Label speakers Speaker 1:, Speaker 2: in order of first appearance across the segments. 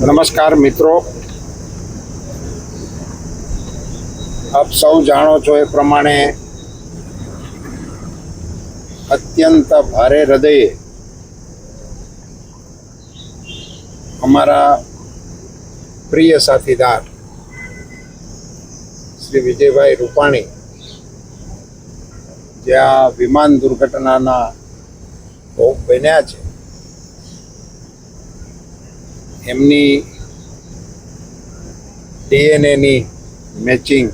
Speaker 1: નમસ્કાર મિત્રો. આપ સૌ જાણો છો એ પ્રમાણે અત્યંત ભારે હૃદયે અમારા પ્રિય સાથીદાર શ્રી વિજયભાઈ રૂપાણી જે આ વિમાન દુર્ઘટનાના ભોગ બન્યા છે. એમની ડીએનએની મેચિંગ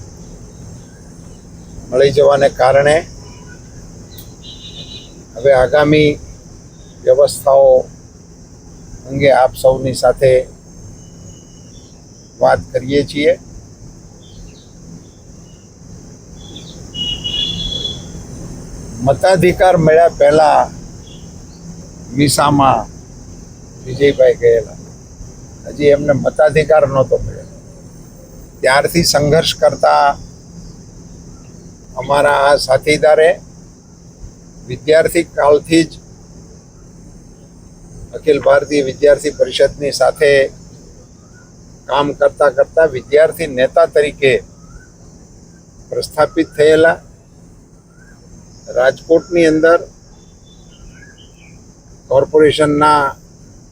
Speaker 1: મળી જવાને કારણે હવે આગામી વ્યવસ્થાઓ અંગે આપ સૌની સાથે વાત કરીએ છીએ. મતાધિકાર મળ્યા પહેલા મીસામાં વિજયભાઈ ગયેલા. હજી એમને મતાધિકાર નહોતો મળ્યો. ત્યારથી સંઘર્ષ કરતા અમારા આ સાથીદારે વિદ્યાર્થી કાળથી જ અખિલ ભારતીય વિદ્યાર્થી પરિષદની સાથે કામ કરતા કરતા વિદ્યાર્થી નેતા તરીકે પ્રસ્થાપિત થયેલા. રાજકોટની અંદર કોર્પોરેશનના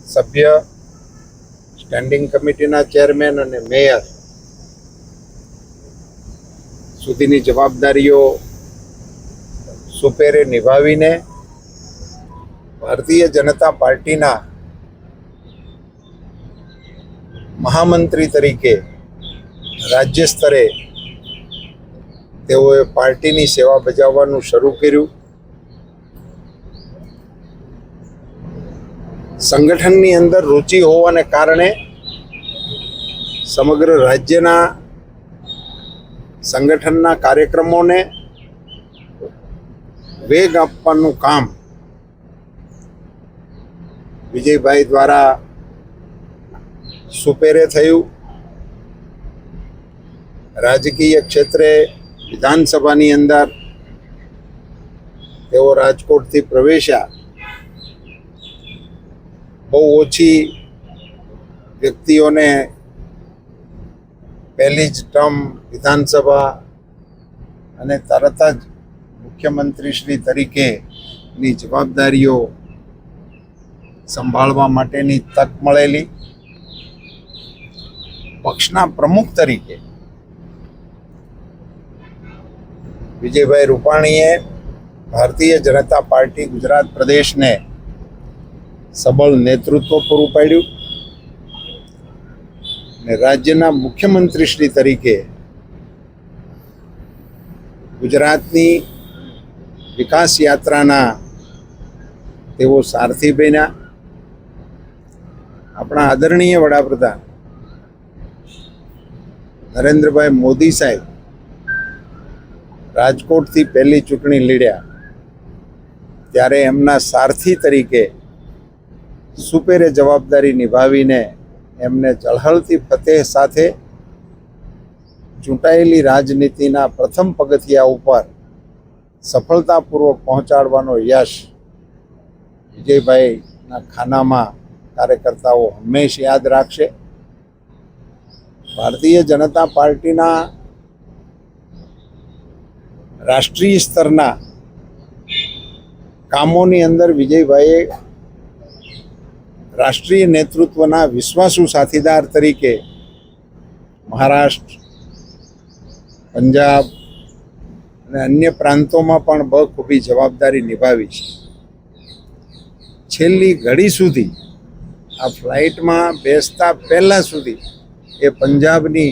Speaker 1: સભ્ય, સ્ટેન્ડિંગ કમિટીના ચેરમેન અને મેયર સુધીની જવાબદારીઓ સુપેરે નિભાવીને ભારતીય જનતા પાર્ટીના મહામંત્રી તરીકે રાજ્ય સ્તરે તેઓએ પાર્ટીની સેવા બજાવવાનું શરૂ કર્યું. સંગઠનની અંદર રુચિ હોવાને કારણે સમગ્ર રાજ્યના સંગઠનના કાર્યક્રમોને વેગ આપવાનું કામ વિજયભાઈ દ્વારા સુપેરે થયું. રાજકીય ક્ષેત્રે વિધાનસભાની અંદર તેઓ રાજકોટથી પ્રવેશ્યા. બહુ ઓછી વ્યક્તિઓને પહેલી જ ટર્મ વિધાનસભા અને તરત જ મુખ્યમંત્રીશ્રી તરીકેની જવાબદારીઓ સંભાળવા માટેની તક મળેલી. પક્ષના પ્રમુખ તરીકે વિજયભાઈ રૂપાણીએ ભારતીય જનતા પાર્ટી ગુજરાત પ્રદેશને સબળ નેતૃત્વ પૂરું પાડ્યું ને રાજ્યના મુખ્યમંત્રીશ્રી તરીકે ગુજરાતની વિકાસ યાત્રાના તેઓ સારથી બન્યા. આપણા આદરણીય વડાપ્રધાન નરેન્દ્રભાઈ મોદી સાહેબ રાજકોટથી પહેલી ચૂંટણી લડ્યા. ત્યારે એમના સારથી તરીકે સુપેરે જવાબદારી નિભાવીને એમને ઝળહળતી ફતેહ સાથે ચૂંટાયેલી રાજનીતિના પ્રથમ પગથિયા ઉપર સફળતાપૂર્વક પહોંચાડવાનો યશ વિજયભાઈના ખાનામાં કાર્યકર્તાઓ હંમેશ યાદ રાખશે. ભારતીય જનતા પાર્ટીના રાષ્ટ્રીય સ્તરના કામોની અંદર વિજયભાઈએ રાષ્ટ્રીય નેતૃત્વના વિશ્વાસુ સાથીદાર તરીકે મહારાષ્ટ્ર, પંજાબ અને અન્ય પ્રાંતોમાં પણ બખૂબી જવાબદારી નિભાવી છે. છેલ્લી ઘડી સુધી, આ ફ્લાઇટમાં બેસતા પહેલાં સુધી એ પંજાબની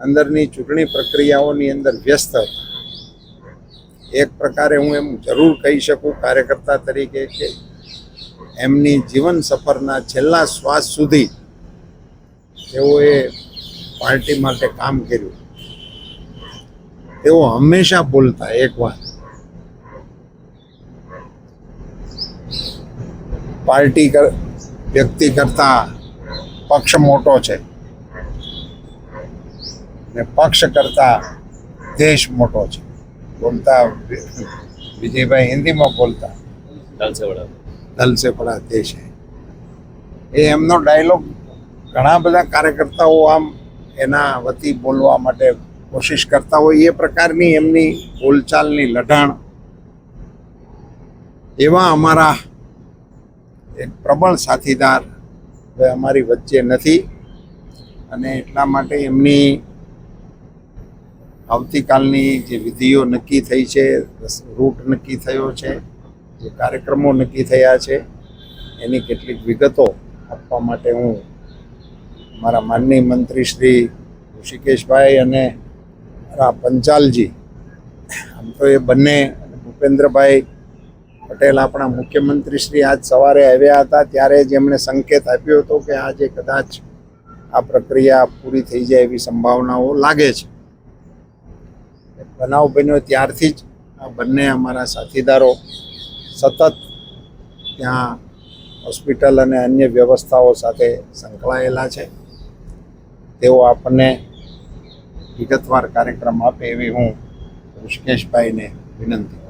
Speaker 1: અંદરની ચૂંટણી પ્રક્રિયાઓની અંદર વ્યસ્ત હતા. એક પ્રકારે હું એમ જરૂર કહી શકું કાર્યકર્તા તરીકે કે એમની જીવન સફરના છેલ્લા શ્વાસ સુધી તેઓએ પાર્ટી માટે કામ કર્યું. તેઓ હંમેશા બોલતા, એક વાત. પાર્ટી વ્યક્તિ કરતા પક્ષ મોટો છે ને પક્ષ કરતા દેશ મોટો છે. બોલતા વિજયભાઈ હિન્દીમાં બોલતા.
Speaker 2: દાલ સે
Speaker 1: બડા દેશ હૈ એ એમનો ડાયલોગ ઘણા બધા કાર્યકર્તાઓ આમ એના વતી બોલવા માટે કોશિશ કરતા હોય, એ પ્રકારની એમની બોલચાલની લઢાણ એવા અમારા એક પ્રબળ સાથીદાર હવે અમારી વચ્ચે નથી અને એટલા માટે એમની આવતીકાલની જે વિધિઓ નક્કી થઈ છે રૂટ નક્કી થયો છે જે કાર્યક્રમો નક્કી થયા છે, એની કેટલીક વિગતો આપવા માટે હું મારા માનનીય મંત્રી શ્રી ઋષિકેશભાઈ અને મારા પંચાલજી, આમ તો એ બંને ભૂપેન્દ્રભાઈ પટેલ આપણા મુખ્યમંત્રી શ્રી આજ સવારે આવ્યા હતા, ત્યારે જ એમણે સંકેત આપ્યો હતો કે આજે કદાચ આ પ્રક્રિયા પૂરી થઈ જાય એવી સંભાવનાઓ લાગે છે. બનાવ બન્યો ત્યારથી જ આ બંને અમારા સાથીદારો સતત ત્યાં હોસ્પિટલ અને અન્ય વ્યવસ્થાઓ સાથે સંકળાયેલા છે. તેઓ આપણને વિગતવાર કાર્યક્રમ આપે એવી હું ઋષિકેશભાઈને વિનંતી